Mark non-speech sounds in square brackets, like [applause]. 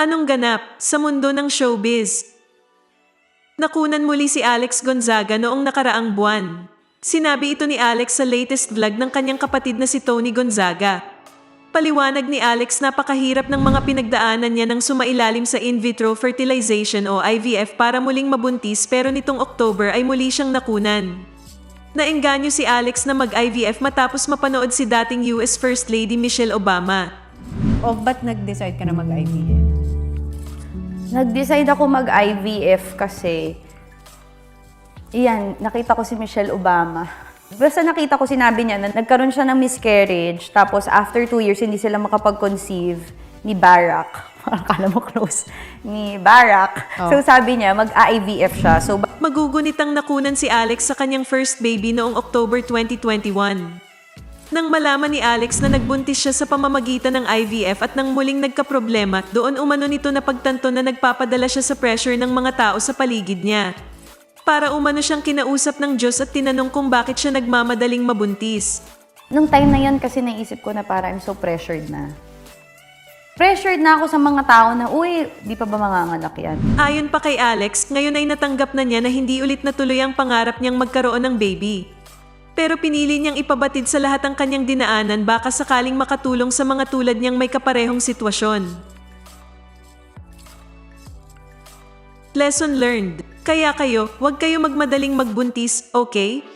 Anong ganap sa mundo ng showbiz? Nakunan muli si Alex Gonzaga noong nakaraang buwan. Sinabi ito ni Alex sa latest vlog ng kanyang kapatid na si Tony Gonzaga. Paliwanag ni Alex napakahirap ng mga pinagdaanan niya nang sumailalim sa in vitro fertilization o IVF para muling mabuntis pero nitong October ay muli siyang nakunan. Naengganyo si Alex na mag-IVF matapos mapanood si dating US First Lady Michelle Obama. O ba't nag-decide ka na mag-IVF? Nag-decide ako mag-IVF kasi, iyan, nakita ko si Michelle Obama. Basta nakita ko sinabi niya na nagkaroon siya ng miscarriage, tapos after two years, hindi sila makapag-conceive ni Barack. [laughs] Akala mo close. Ni Barack. Oh. So sabi niya, mag-IVF siya. So ba- Magugunitang nakunan si Alex sa kanyang first baby noong October 2021. Nang malaman ni Alex na nagbuntis siya sa pamamagitan ng IVF at nang muling nagkaproblema, doon umano nito na pagtanto na nagpapadala siya sa pressure ng mga tao sa paligid niya. Para umano siyang kinausap ng Diyos at tinanong kung bakit siya nagmamadaling mabuntis. nung time na yan kasi naisip ko na para I'm so pressured na. Pressured na ako sa mga tao na, uy, di pa ba manganganak yan? Ayon pa kay Alex, ngayon ay natanggap na niya na hindi ulit natuloy ang pangarap niyang magkaroon ng baby. Pero pinili niyang ipabatid sa lahat ang kanyang dinaanan baka sakaling makatulong sa mga tulad niyang may kaparehong sitwasyon. Lesson learned. Kaya kayo, huwag kayo magmadaling magbuntis, okay?